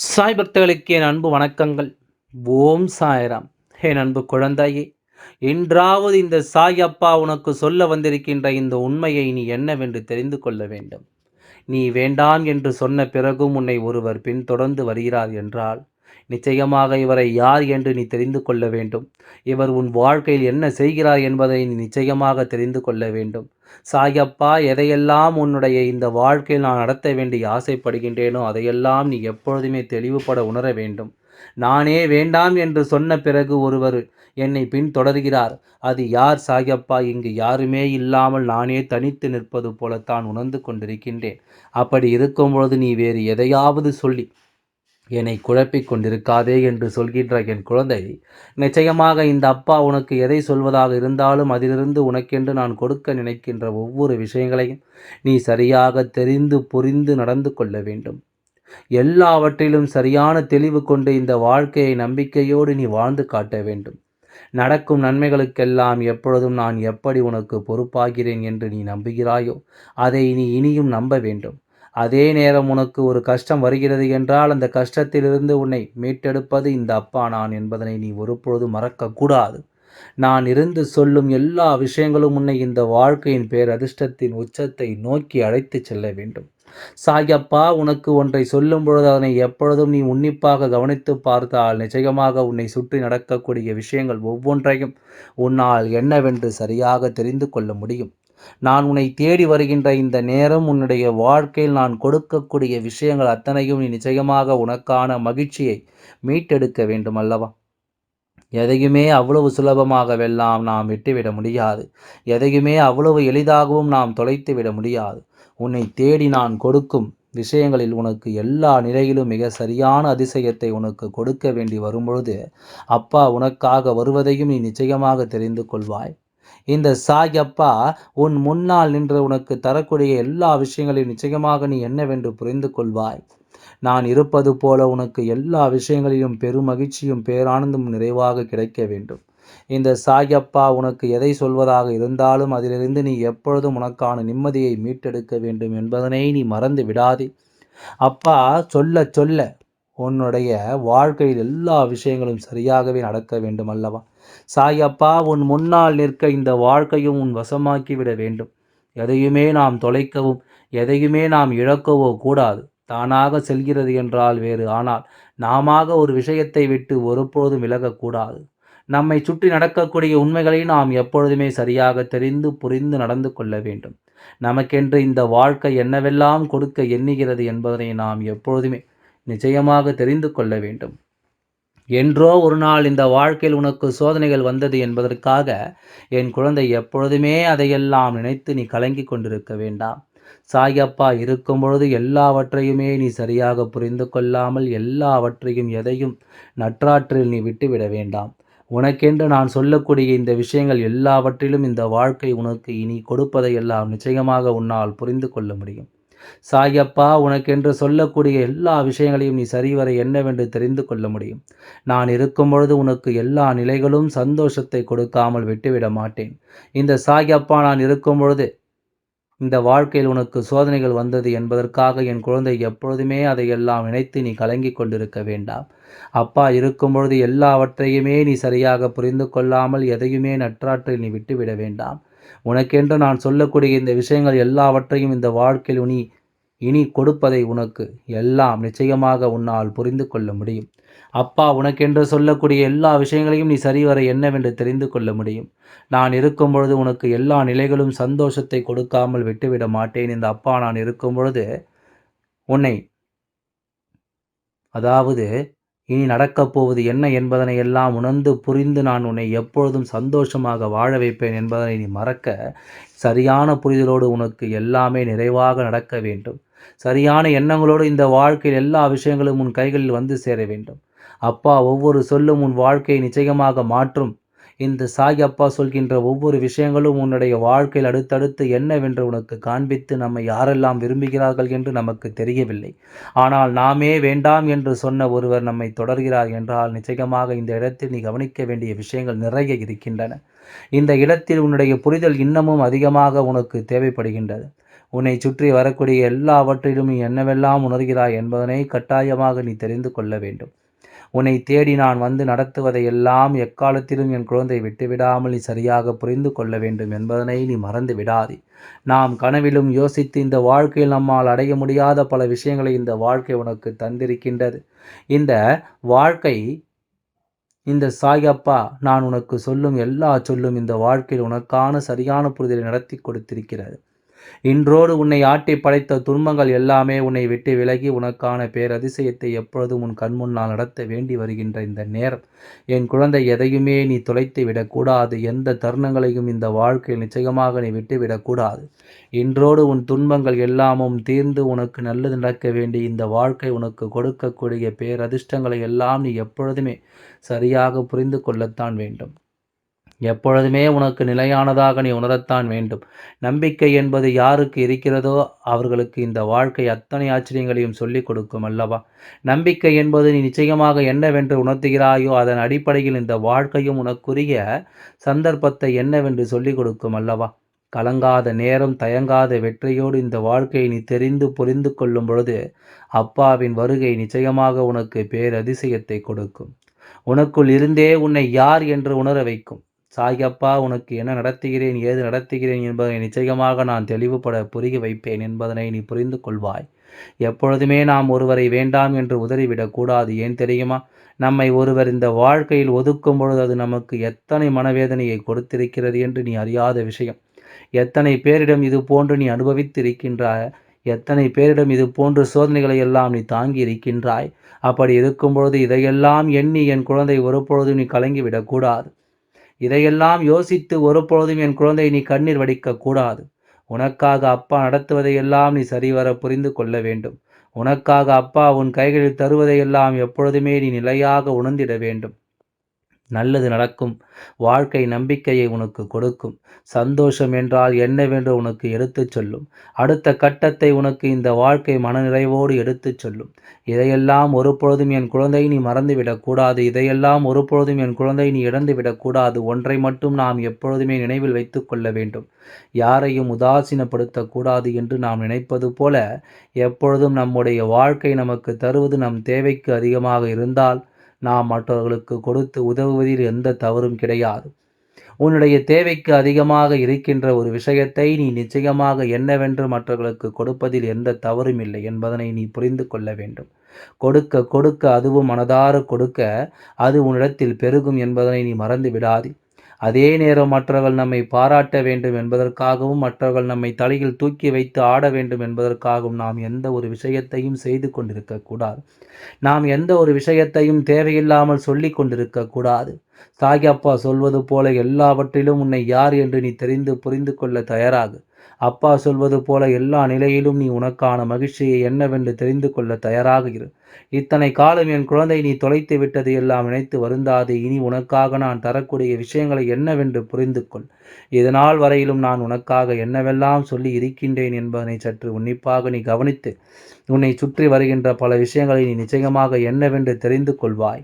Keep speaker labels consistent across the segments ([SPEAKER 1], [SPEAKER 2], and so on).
[SPEAKER 1] சாய் பக்தர்களுக்கு என் அன்பு வணக்கங்கள். ஓம் சாய்ராம். என் அன்பு குழந்தையே என்றாவது இந்த சாய் அப்பா உனக்கு சொல்ல வந்திருக்கின்ற இந்த உண்மையை நீ என்னவென்று தெரிந்து கொள்ள வேண்டும். நீ வேண்டாம் என்று சொன்ன பிறகும் உன்னை ஒருவர் பின்தொடர்ந்து வருகிறார் என்றால் நிச்சயமாக இவரை யார் என்று நீ தெரிந்து கொள்ள வேண்டும். இவர் உன் வாழ்க்கையில் என்ன செய்கிறார் என்பதை நீ நிச்சயமாக தெரிந்து கொள்ள வேண்டும். சாயப்பா எதையெல்லாம் உன்னுடைய இந்த வாழ்க்கையில் நான் நடத்த வேண்டி ஆசைப்படுகின்றேனோ அதையெல்லாம் நீ எப்பொழுதுமே தெளிவுபட உணர வேண்டும். நானே வேண்டாம் என்று சொன்ன பிறகு ஒருவர் என்னை பின்தொடர்கிறார். அது யார் சாயப்பா? இங்கு யாருமே இல்லாமல் நானே தனித்து நிற்பது போலத்தான் உணர்ந்து கொண்டிருக்கின்றேன். அப்படி இருக்கும் பொழுது நீ வேறு எதையாவது சொல்லி என்னை குழப்பிக் கொண்டிருக்காதே என்று சொல்கின்ற என் குழந்தை நிச்சயமாக இந்த அப்பா உனக்கு எதை சொல்வதாக இருந்தாலும் அதிலிருந்து உனக்கென்று நான் கொடுக்க நினைக்கின்ற ஒவ்வொரு விஷயங்களையும் நீ சரியாக தெரிந்து புரிந்து நடந்து கொள்ள வேண்டும். எல்லாவற்றிலும் சரியான தெளிவு கொண்டு இந்த வாழ்க்கையை நம்பிக்கையோடு நீ வாழ்ந்து காட்ட வேண்டும். நடக்கும் நன்மைகளுக்கெல்லாம் எப்பொழுதும் நான் எப்படி உனக்கு பொறுப்பாகிறேன் என்று நீ நம்புகிறாயோ அதை நீ இனியும் நம்ப வேண்டும். அதே நேரம் உனக்கு ஒரு கஷ்டம் வருகிறது என்றால் அந்த கஷ்டத்திலிருந்து உன்னை மீட்டெடுப்பது இந்த அப்பா நான் என்பதனை நீ ஒருபொழுது மறக்கக்கூடாது. நான் இருந்து சொல்லும் எல்லா விஷயங்களும் உன்னை இந்த வாழ்க்கையின் பேர் அதிர்ஷ்டத்தின் உச்சத்தை நோக்கி அழைத்து செல்ல வேண்டும். சாயப்பா உனக்கு ஒன்றை சொல்லும் பொழுது அதனை எப்பொழுதும் நீ உன்னிப்பாக கவனித்து பார்த்தால் நிச்சயமாக உன்னை சுற்றி நடக்கக்கூடிய விஷயங்கள் ஒவ்வொன்றையும் உன்னால் என்னவென்று சரியாக தெரிந்து கொள்ள முடியும். நான் உன்னை தேடி வருகின்ற இந்த நேரம் உன்னுடைய வாழ்க்கையில் நான் கொடுக்கக்கூடிய விஷயங்கள் அத்தனையும் நீ நிச்சயமாக உனக்கான மகிழ்ச்சியை மீட்டெடுக்க வேண்டும் அல்லவா? எதையுமே அவ்வளவு சுலபமாகவெல்லாம் நாம் விட்டுவிட முடியாது. எதையுமே அவ்வளவு எளிதாகவும் நாம் தொலைத்து விட முடியாது. உன்னை தேடி நான் கொடுக்கும் விஷயங்களில் உனக்கு எல்லா நிலையிலும் மிக சரியான அதிசயத்தை உனக்கு கொடுக்க வேண்டி வரும்பொழுது அப்பா உனக்காக வருவதையும் நீ நிச்சயமாக தெரிந்து கொள்வாய். இந்த சாயப்பா உன் முன்னால் நின்று உனக்கு தரக்கூடிய எல்லா விஷயங்களையும் நிச்சயமாக நீ என்னவென்று புரிந்து கொள்வாய். நான் இருப்பது போல உனக்கு எல்லா விஷயங்களிலும் பெருமகிழ்ச்சியும் பேரானந்தும் நிறைவாக கிடைக்க வேண்டும். இந்த சாயப்பா உனக்கு எதை சொல்வதாக இருந்தாலும் அதிலிருந்து நீ எப்பொழுதும் உனக்கான நிம்மதியை மீட்டெடுக்க வேண்டும் என்பதனை நீ மறந்து விடாதே. அப்பா சொல்ல சொல்ல. உன்னுடைய வாழ்க்கையில் எல்லா விஷயங்களும் சரியாகவே நடக்க வேண்டும் அல்லவா? சாயப்பா உன் முன்னால் நிற்க இந்த வாழ்க்கையும் உன் வசமாக்கி விட வேண்டும். எதையுமே நாம் தொலைக்கவும் எதையுமே நாம் இழக்கவோ கூடாது. தானாக செல்கிறது என்றால் வேறு. ஆனால் நாம ஒரு விஷயத்தை விட்டு ஒருபொழுதும் விலகக்கூடாது. நம்மை சுற்றி நடக்கக்கூடிய உண்மைகளை நாம் எப்பொழுதுமே சரியாக தெரிந்து புரிந்து நடந்து கொள்ள வேண்டும். நமக்கென்று இந்த வாழ்க்கை என்னவெல்லாம் கொடுக்க எண்ணுகிறது என்பதனை நாம் எப்பொழுதுமே நிச்சயமாக தெரிந்து கொள்ள வேண்டும். என்றோ ஒரு நாள் இந்த வாழ்க்கையில் உனக்கு சோதனைகள் வந்தது என்பதற்காக என் குழந்தை எப்பொழுதுமே அதையெல்லாம் நினைத்து நீ கலங்கி கொண்டிருக்க வேண்டாம். சாயப்பா இருக்கும் பொழுது எல்லாவற்றையுமே நீ சரியாக புரிந்து கொள்ளாமல் எல்லாவற்றையும் எதையும் நற்றாற்றில் நீ விட்டுவிட வேண்டாம். உனக்கென்று நான் சொல்லக்கூடிய இந்த விஷயங்கள் எல்லாவற்றிலும் இந்த வாழ்க்கை உனக்கு இனி கொடுப்பதையெல்லாம் நிச்சயமாக உன்னால் புரிந்து கொள்ள முடியும். சாயப்பா உனக்கென்று சொல்லக்கூடிய எல்லா விஷயங்களையும் நீ சரிவர என்னவென்று தெரிந்து கொள்ள முடியும். நான் இருக்கும் பொழுது உனக்கு எல்லா நிலைகளும் சந்தோஷத்தை கொடுக்காமல் விட்டுவிட மாட்டேன். இந்த சாயப்பா நான் இருக்கும் பொழுது இந்த வாழ்க்கையில் உனக்கு சோதனைகள் வந்தது என்பதற்காக என் குழந்தை எப்பொழுதுமே அதையெல்லாம் நினைத்து நீ கலங்கி கொண்டிருக்க வேண்டாம். அப்பா இருக்கும் பொழுது எல்லாவற்றையுமே நீ சரியாக புரிந்து கொள்ளாமல் எதையுமே நற்றாற்றில் நீ விட்டுவிட வேண்டாம். உனக்கென்று நான் சொல்லக்கூடிய இந்த விஷயங்கள் எல்லாவற்றையும் இந்த வாழ்க்கையில் நீ இனி கொடுப்பதை உனக்கு எல்லாம் நிச்சயமாக உன்னால் புரிந்து கொள்ள முடியும். அப்பா உனக்கென்று சொல்லக்கூடிய எல்லா விஷயங்களையும் நீ சரிவர என்னவென்று தெரிந்து கொள்ள முடியும். நான் இருக்கும் பொழுது உனக்கு எல்லா நிலைகளும் சந்தோஷத்தை கொடுக்காமல் விட்டுவிட மாட்டேன். இந்த அப்பா நான் இருக்கும் பொழுது உன்னை அதாவது இனி நடக்கப் போவது என்ன என்பதனை எல்லாம் உணர்ந்து புரிந்து நான் உன்னை எப்பொழுதும் சந்தோஷமாக வாழ வைப்பேன் என்பதனை நீ மறக்க சரியான புரிதலோடு உனக்கு எல்லாமே நிறைவாக நடக்க வேண்டும். சரியான எண்ணங்களோடு இந்த வாழ்க்கையில் எல்லா விஷயங்களும் உன் கைகளில் வந்து சேர வேண்டும். அப்பா ஒவ்வொரு சொல்லும் உன் வாழ்க்கையை நிச்சயமாக மாற்றும். இந்த சாய் அப்பா சொல்கின்ற ஒவ்வொரு விஷயங்களும் உன்னுடைய வாழ்க்கையில் அடுத்தடுத்து என்னவென்று உனக்கு காண்பித்து நம்மை யாரெல்லாம் விரும்புகிறார்கள் என்று நமக்கு தெரியவில்லை. ஆனால் நாமே வேண்டாம் என்று சொன்ன ஒருவர் நம்மை தொடர்கிறார் என்றால் நிச்சயமாக இந்த இடத்தில் நீ கவனிக்க வேண்டிய விஷயங்கள் நிறைய இருக்கின்றன. இந்த இடத்தில் உன்னுடைய புரிதல் இன்னமும் அதிகமாக உனக்கு தேவைப்படுகின்றது. உன்னை சுற்றி வரக்கூடிய எல்லாவற்றிலும் நீ என்னவெல்லாம் உணர்கிறாய் என்பதனை கட்டாயமாக நீ தெரிந்து கொள்ள வேண்டும். உன்னை தேடி நான் வந்து நடத்துவதை எல்லாம் எக்காலத்திலும் என் குழந்தை விட்டுவிடாமல் நீ சரியாக புரிந்து கொள்ள வேண்டும் என்பதனை நீ மறந்து விடாதே. நாம் கனவிலும் யோசித்து இந்த வாழ்க்கையில் நம்மால் அடைய முடியாத பல விஷயங்களை இந்த வாழ்க்கை உனக்கு தந்திருக்கின்றது. இந்த வாழ்க்கை இந்த சாயப்பா நான் உனக்கு சொல்லும் எல்லா சொல்லும் இந்த வாழ்க்கையில் உனக்கான சரியான புரிதலை நடத்தி கொடுத்திருக்கிறது. இன்றோடு உன்னை ஆட்டி படைத்த துன்பங்கள் எல்லாமே உன்னை விட்டு விலகி உனக்கான பேரதிசயத்தை எப்பொழுதும் உன் கண்முன்னால் நடத்த வேண்டி வருகின்ற இந்த நேரம். என் குழந்தை எதையுமே நீ தொலைத்து விடக்கூடாது. எந்த தருணங்களையும் இந்த வாழ்க்கையில் நிச்சயமாக நீ விட்டுவிடக்கூடாது இன்றோடு உன் துன்பங்கள் எல்லாமும் தீர்ந்து உனக்கு நல்லது நடக்க வேண்டி இந்த வாழ்க்கை உனக்கு கொடுக்கக்கூடிய பேரதிர்ஷ்டங்களை எல்லாம் நீ எப்பொழுதுமே சரியாக புரிந்து கொள்ளத்தான் வேண்டும். எப்பொழுதுமே உனக்கு நிலையானதாக நீ உணரத்தான் வேண்டும். நம்பிக்கை என்பது யாருக்கு இருக்கிறதோ அவர்களுக்கு இந்த வாழ்க்கை அத்தனை ஆச்சரியங்களையும் சொல்லிக் கொடுக்கும் அல்லவா? நம்பிக்கை என்பது நீ நிச்சயமாக என்னவென்று உணர்த்துகிறாயோ அதன் அடிப்படையில் இந்த வாழ்க்கையும் உனக்குரிய சந்தர்ப்பத்தை என்னவென்று சொல்லிக் கொடுக்கும் அல்லவா? கலங்காத நேரம் தயங்காத வெற்றியோடு இந்த வாழ்க்கையை நீ தெரிந்து புரிந்து கொள்ளும் பொழுது அப்பாவின் வருகை நிச்சயமாக உனக்கு பேரதிசயத்தை கொடுக்கும். உனக்குள் இருந்தே உன்னை யார் என்று உணர வைக்கும். சாயப்பா உனக்கு என்ன நடத்துகிறேன் ஏது நடத்துகிறேன் என்பதை நிச்சயமாக நான் தெளிவுபட புரிய வைப்பேன் என்பதனை நீ புரிந்து கொள்வாய். எப்பொழுதுமே நாம் ஒருவரை வேண்டாம் என்று உதறிவிடக்கூடாது ஏன் தெரியுமா? நம்மை ஒருவர் இந்த வாழ்க்கையில் ஒதுக்கும் பொழுது அது நமக்கு எத்தனை மனவேதனையை கொடுத்திருக்கிறது என்று நீ அறியாத விஷயம். எத்தனை பேரிடம் இது போன்று நீ அனுபவித்திருக்கின்றாய்? எத்தனை பேரிடம் இது போன்ற சோதனைகளை எல்லாம் நீ தாங்கி இருக்கின்றாய்? அப்படி இருக்கும் பொழுது இதையெல்லாம் எண்ணி என் குழந்தை ஒருபொழுதும் நீ கலங்கிவிடக்கூடாது இதையெல்லாம் யோசித்து ஒருபொழுதும் என் குழந்தை நீ கண்ணீர் வடிக்க கூடாது உனக்காக அப்பா நடத்துவதையெல்லாம் நீ சரிவர புரிந்து கொள்ள வேண்டும். உனக்காக அப்பா உன் கைகளில் தருவதையெல்லாம் எப்பொழுதுமே நீ நிலையாக உணர்ந்திட வேண்டும். நல்லது நடக்கும். வாழ்க்கை நம்பிக்கையை உனக்கு கொடுக்கும். சந்தோஷம் என்றால் என்னவென்று உனக்கு எடுத்துச் சொல்லும். அடுத்த கட்டத்தை உனக்கு இந்த வாழ்க்கை மனநிறைவோடு எடுத்துச் சொல்லும். இதையெல்லாம் ஒரு பொழுதும் என் குழந்தை நீ மறந்துவிடக்கூடாது இதையெல்லாம் ஒரு பொழுதும் என் குழந்தை நீ இழந்துவிடக்கூடாது ஒன்றை மட்டும் நாம் எப்பொழுதுமே நினைவில் வைத்து கொள்ள வேண்டும். யாரையும் உதாசீனப்படுத்தக்கூடாது என்று நாம் நினைப்பது போல எப்பொழுதும் நம்முடைய வாழ்க்கை நமக்கு தருவது நம் தேவைக்கு அதிகமாக இருந்தால் நாம் மற்றவர்களுக்கு கொடுத்து உதவுவதில் எந்த தவறும் கிடையாது. உன்னுடைய தேவைக்கு அதிகமாக இருக்கின்ற ஒரு விஷயத்தை நீ நிச்சயமாக என்னவென்று மற்றவர்களுக்கு கொடுப்பதில் எந்த தவறும் இல்லை என்பதனை நீ புரிந்து கொள்ள வேண்டும். கொடுக்க கொடுக்க அதுவும் மனதார கொடுக்க அது உன்னிடத்தில் பெருகும் என்பதனை நீ மறந்து விடாதே. அதே நேரம் மற்றவர்கள் நம்மை பாராட்ட வேண்டும் என்பதற்காகவும் மற்றவர்கள் நம்மை தலையில் தூக்கி வைத்து ஆட வேண்டும் என்பதற்காகவும் நாம் எந்த ஒரு விஷயத்தையும் செய்து கொண்டிருக்கக்கூடாது நாம் எந்த ஒரு விஷயத்தையும் தேவையில்லாமல் சொல்லி கொண்டிருக்கக்கூடாது சாகியப்பா சொல்வது போல எல்லாவற்றிலும் உன்னை யார் என்று நீ தெரிந்து புரிந்து கொள்ள தயாராகு. அப்பா சொல்வது போல எல்லா நிலையிலும் நீ உனக்கான மகிழ்ச்சியை என்னவென்று தெரிந்து கொள்ள தயாராக இரு. இத்தனை காலம் என் குழந்தை நீ தொலைத்து விட்டது எல்லாம் நினைத்து வருந்தாது. இனி உனக்காக நான் தரக்கூடிய விஷயங்களை என்னவென்று புரிந்து கொள். இதனால் வரையிலும் நான் உனக்காக என்னவெல்லாம் சொல்லி இருக்கின்றேன் என்பதனை சற்று உன்னிப்பாக நீ கவனித்து உன்னை சுற்றி வருகின்ற பல விஷயங்களை நீ நிச்சயமாக என்னவென்று தெரிந்து கொள்வாய்.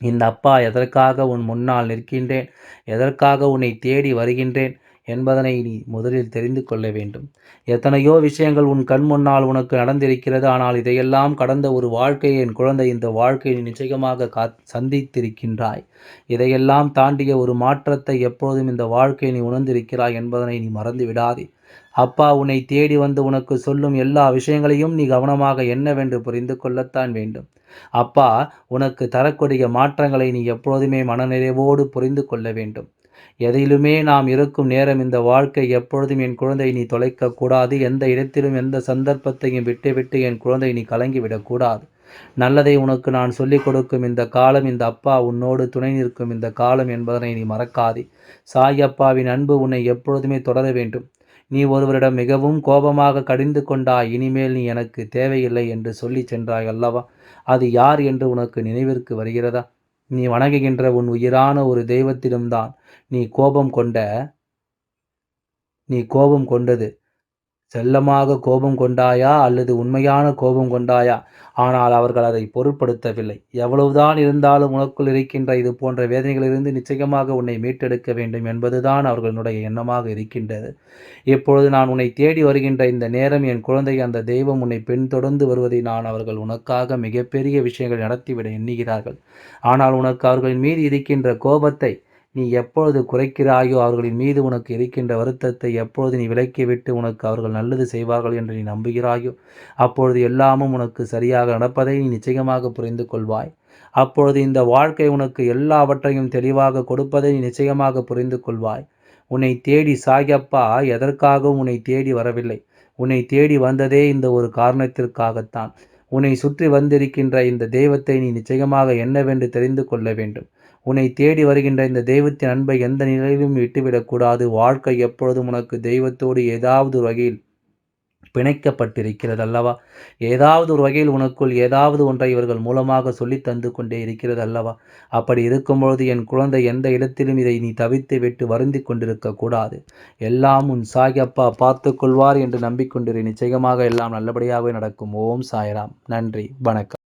[SPEAKER 1] இந்த அப்பா எதற்காக உன் முன்னால் நிற்கின்றேன்? எதற்காக உன்னை தேடி வருகின்றேன்? என்பதனை நீ முதலில் தெரிந்து கொள்ள வேண்டும். எத்தனையோ விஷயங்கள் உன் கண் முன்னால் உனக்கு நடந்திருக்கிறது. ஆனால் இதையெல்லாம் கடந்த ஒரு வாழ்க்கையை என் குழந்தை இந்த வாழ்க்கையை நிச்சயமாக கா சந்தித்திருக்கின்றாய். இதையெல்லாம் தாண்டிய ஒரு மாற்றத்தை எப்போதும் இந்த வாழ்க்கையை நீ உணர்ந்திருக்கிறாய் என்பதனை நீ மறந்து விடாதே. அப்பா உன்னை தேடி வந்து உனக்கு சொல்லும் எல்லா விஷயங்களையும் நீ கவனமாக என்னவென்று புரிந்து கொள்ளத்தான் வேண்டும். அப்பா உனக்கு தரக்கூடிய மாற்றங்களை நீ எப்போதுமே மனநிறைவோடு புரிந்து கொள்ள வேண்டும். எதிலுமே நாம் இருக்கும் நேரம் இந்த வாழ்க்கை எப்பொழுதும் என் குழந்தை நீ தொலைக்கக்கூடாது எந்த இடத்திலும் எந்த சந்தர்ப்பத்தையும் விட்டுவிட்டு என் குழந்தை நீ கலங்கிவிடக்கூடாது நல்லதை உனக்கு நான் சொல்லிக் கொடுக்கும் இந்த காலம் இந்த அப்பா உன்னோடு துணை நிற்கும் இந்த காலம் என்பதனை நீ மறக்காதே. சாய் அப்பாவின் அன்பு உன்னை எப்பொழுதுமே தொடர வேண்டும். நீ ஒருவரிடம் மிகவும் கோபமாக கடிந்து கொண்டாய் இனிமேல் நீ எனக்கு தேவையில்லை என்று சொல்லி சென்றாய் அல்லவா? அது யார் என்று உனக்கு நினைவிற்கு வருகிறதா? நீ வணங்குகின்ற உன் உயிரான ஒரு தெய்வத்திடம்தான் நீ கோபம் கொண்ட நீ கோபம் கொண்டது. செல்லமாக கோபம் கொண்டாயா? அல்லது உண்மையான கோபம் கொண்டாயா? ஆனால் அவர்கள் அதை பொருட்படுத்தவில்லை. எவ்வளவுதான் இருந்தாலும் உனக்குள் இருக்கின்ற இது போன்ற வேதனைகளிலிருந்து நிச்சயமாக உன்னை மீட்டெடுக்க வேண்டும் என்பதுதான் அவர்களுடைய எண்ணமாக இருக்கின்றது. இப்பொழுது நான் உன்னை தேடி வருகின்ற இந்த நேரம் என் குழந்தை அந்த தெய்வம் உன்னை பின்தொடர்ந்து வருவதை நான் அவர்கள் உனக்காக மிகப்பெரிய விஷயங்கள் நடத்திவிட எண்ணுகிறார்கள். ஆனால் உனக்கு அவர்களின் மீது இருக்கின்ற கோபத்தை நீ எப்பொழுது குறைக்கிறாயோ அவர்களின் மீது உனக்கு இருக்கின்ற வருத்தத்தை எப்பொழுது நீ விலக்கிவிட்டு உனக்கு அவர்கள் நல்லது செய்வார்கள் என்று நீ நம்புகிறாயோ அப்பொழுது எல்லாமும் உனக்கு சரியாக நடப்பதை நீ நிச்சயமாக புரிந்து கொள்வாய். அப்பொழுது இந்த வாழ்க்கை உனக்கு எல்லாவற்றையும் தெளிவாக கொடுப்பதை நீ நிச்சயமாக புரிந்து கொள்வாய். உன்னை தேடி சாயப்பா எதற்காகவும் உன்னை தேடி வரவில்லை. உன்னை தேடி வந்ததே இந்த ஒரு காரணத்திற்காகத்தான். உன்னை சுற்றி வந்திருக்கின்ற இந்த தெய்வத்தை நீ நிச்சயமாக என்னவென்று தெரிந்து கொள்ள வேண்டும். உன்னை தேடி வருகின்ற இந்த தெய்வத்தின் அன்பை எந்த நிலையிலும் விட்டுவிடக்கூடாது. வாழ்க்கை எப்பொழுதும் உனக்கு தெய்வத்தோடு ஏதாவது ஒரு வகையில் பிணைக்கப்பட்டிருக்கிறது அல்லவா? ஏதாவது ஒரு வகையில் உனக்குள் ஏதாவது ஒன்றை இவர்கள் மூலமாக சொல்லி தந்து கொண்டே இருக்கிறது அல்லவா? அப்படி இருக்கும்பொழுது என் குழந்தை எந்த இடத்திலும் இதை நீ தவித்து விட்டு வருந்தி கொண்டிருக்க கூடாது. எல்லாம் உன் சாயப்பா பார்த்து கொள்வார் என்று நம்பிக்கொண்டிரு நிச்சயமாக எல்லாம் நல்லபடியாகவே நடக்கும். ஓம் சாய்ராம். நன்றி. வணக்கம்.